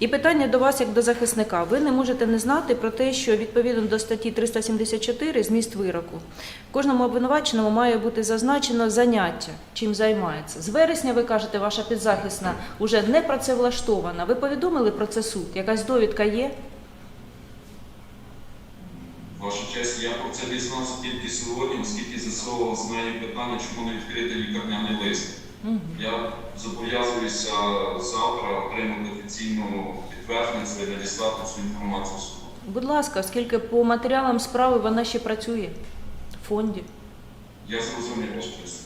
І питання до вас, як до захисника. Ви не можете не знати про те, що відповідно до статті 374 зміст вироку кожному обвинуваченому має бути зазначено заняття, чим займається. З вересня ви кажете, ваша підзахисна вже не працевлаштована. Ви повідомили про це суд? Якась довідка є? Ваша честь, я про це дізнався тільки сьогодні, оскільки з'ясовував з нею питання, чому не відкритий лікарняний лист. Мгм. Я зобов'язуюся завтра отримати офіційну підтвердження і надіслати цю інформацію суду. Будь ласка, оскільки по матеріалам справи вона ще працює в фонді. Я зрозумів, честь.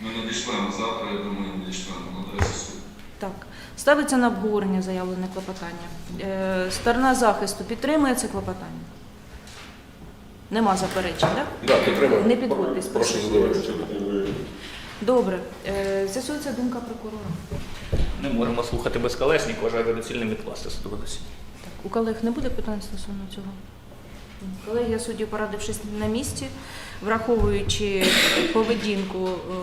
Ми надійшлемо завтра, я думаю, надійшлемо на адресу суду. Так, ставиться на обговорення заявлене клопотання. Е, сторона захисту підтримує це клопотання? Нема заперечень, так? Так, підтримую. Не підводьтесь, Прошу прошу. задовольнити. Добре. Е, з'ясується думка прокурора. Не можемо слухати безколесник, вважаю доцільним відкласти судове засідання. Так, у колег не буде питань стосовно цього? Колегія суддів, порадившись на місці, враховуючи поведінку е,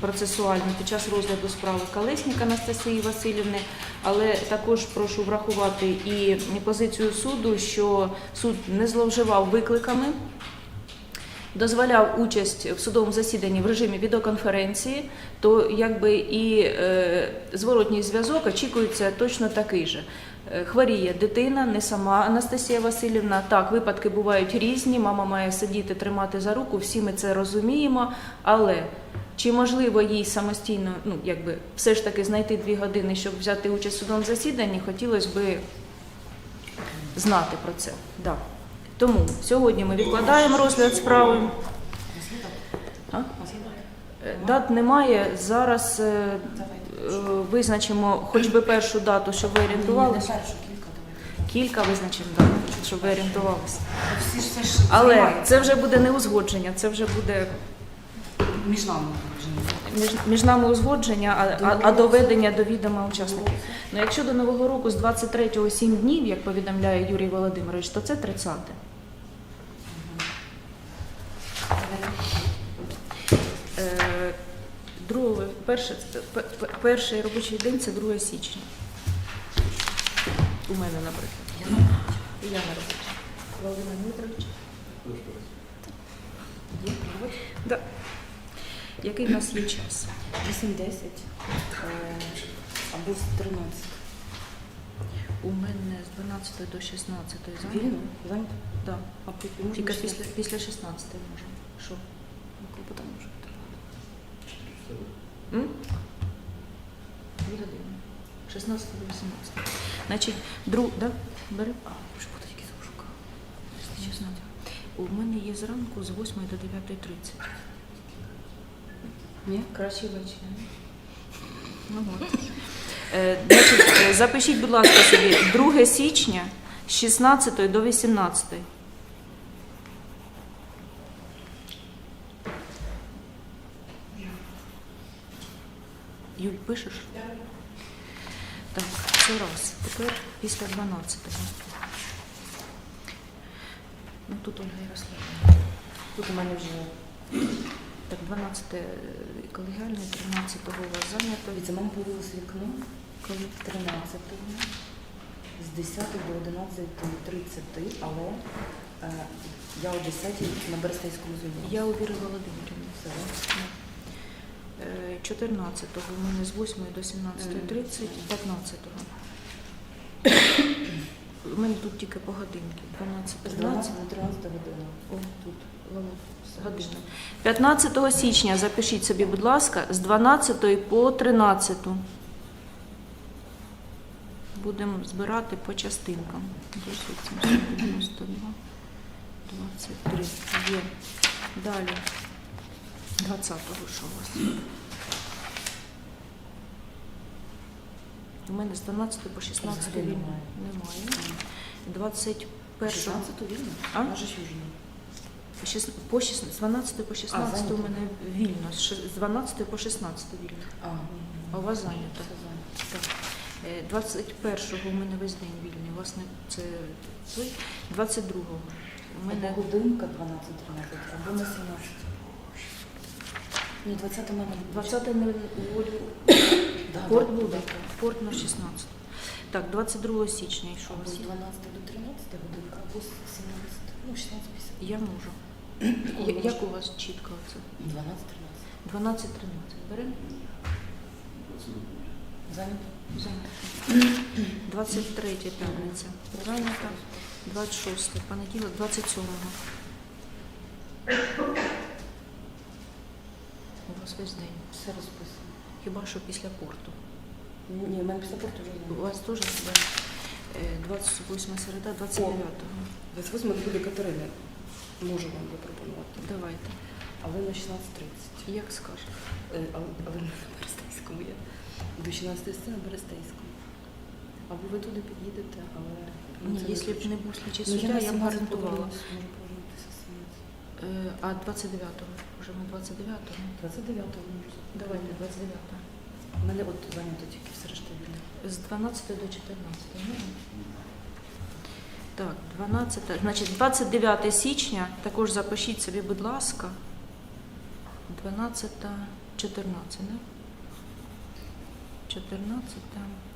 процесуальну під час розгляду справи Колесника Анастасії Васильівни, але також прошу врахувати і позицію суду, що суд не зловживав викликами, дозволяв участь в судовому засіданні в режимі відеоконференції, то якби і е, зворотній зв'язок очікується точно такий же. Е, Хворіє дитина, не сама Анастасія Васильівна. Так, випадки бувають різні. Мама має сидіти, тримати за руку. Всі ми це розуміємо. Але чи можливо їй самостійно, ну якби все ж таки знайти дві години, щоб взяти участь в судовому засіданні, хотілося би знати про це. Да. Тому сьогодні ми відкладаємо розгляд справи. А? Е, Дат немає. Зараз е, е, визначимо хоч би першу дату, щоб ви орієнтувалися. Кілька визначимо дат, щоб ви орієнтувалися. Всі ж все ж Але займаються. це вже буде не узгодження, це вже буде між нами вже. між, між нами узгодження, а, а, а доведення до відома учасників. Ну, якщо до Нового року з 23-го 7 днів, як повідомляє Юрій Володимирович, то це 30. Е, Друге, перше, пе- пе- перший робочий день це 2 січня. У мене, наприклад. І я на роботі. Володимир Дмитрович. Є? Да. Який в нас є час? 8-10 е, або з 13. У мене з 12 до 16 зайнято. Вільно? Зайнято? Да. А потім Тільки після, після 16 можемо. Що? Ну, клопотання може бути. М? Дві години. 16 до 18. Значить, друг, да? Бери. А, вже буде тільки зошукав. 16. У мене є зранку з 8 до 9.30. Ні? Красиво чи ні? Ну, от. Е, значить, запишіть, будь ласка, собі 2 січня з 16 до 18. Юль, пишеш? Так, це раз. Тепер після 12-го. Ну тут Ольга Ярославівна. Тут у мене вже Так, 12 колегіальне, 13-го у вас зайнято. Дивіться, в мене появилось вікно коли 13-го з 10 до 11.30, але е, я о 10 на Берестейському звільненні. Я у Віри Володимирівни. Все, да? Е, 14-го у мене з 8 до 17.30, 15-го. У мене тут тільки по годинки. 12, З 13. 12 до 13 година. О, тут година. 15 січня запишіть собі, будь ласка, з 12 по 13. Будемо збирати по частинкам. 10, 792, 23. Є. Далі. 20-го що у вас? У мене з 12 по 16 Взагалі вільно. немає. Немає. 21 16 вільно? А? Може ж южно. по шіс- по шіс- з 12 по 16 у зайнято. мене вільно, з ши- з 12 по 16 вільно. А, А у вас зайнято. Все зайнято. Так. Е, 21-го у мене весь день вільний. Власне, це ви. 22-го у мене годинка 12-13, або на 17. Ні, 20 у мене 20 не волю. Да, Порт буде. да. Порт на 16. Так, 22 січня, у Або з 12 до 13 годинка, або з 17, ну 16.50. Я можу. Я- Як у вас чітко це? 12-13. 12-13. Беремо? Зайнято? Зайнято. 23 п'ятниця. Зайнята. 26 понеділок, 27-го. Весь день. Все розписано. Хіба що після порту. Ні, в мене після порту вже У вас теж да. Е, 28 середа, 29-го. 28 буде Катерина. Можу вам запропонувати. Давайте. Але на 16.30. Як скажете. Е, Але, але не на Берестейському я. До 16 на Берестейському. Або ви туди під'їдете, але... ну, Ні, це якщо б не був слідчий Ну, суддя, на я б 17 гарантувала. Можу повернутися з 17. Е, А 29-го? Вже ми 29-го. 29-го можу. Давайте 29-го. У мене от зайнято тільки все решта вільне. З 12 до 14. Ну, Так, 12. Значить, 29 січня, також запишіть собі, будь ласка. 12, 14, да? 14,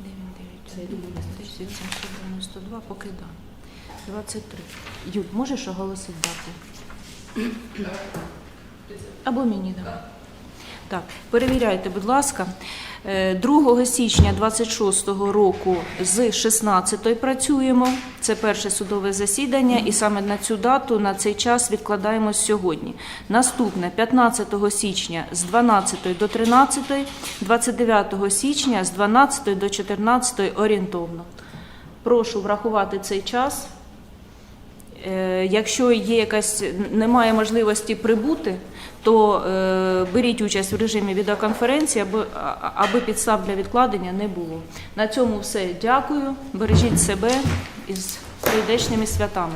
9, 9, Це, я думаю, 10, 792, поки да. 23. Юль, можеш оголосити дату? Або мені, да. Так, перевіряйте, будь ласка. Е, 2 січня 26 року з 16 працюємо. Це перше судове засідання, і саме на цю дату, на цей час відкладаємо сьогодні. Наступне 15 січня з 12 до 13, 29 січня з 12 до 14 орієнтовно. Прошу врахувати цей час. Е, Якщо є якась немає можливості прибути, то е, беріть участь в режимі відеоконференції, аби, аби підстав для відкладення не було. На цьому все. Дякую. Бережіть себе із прийдешніми святами.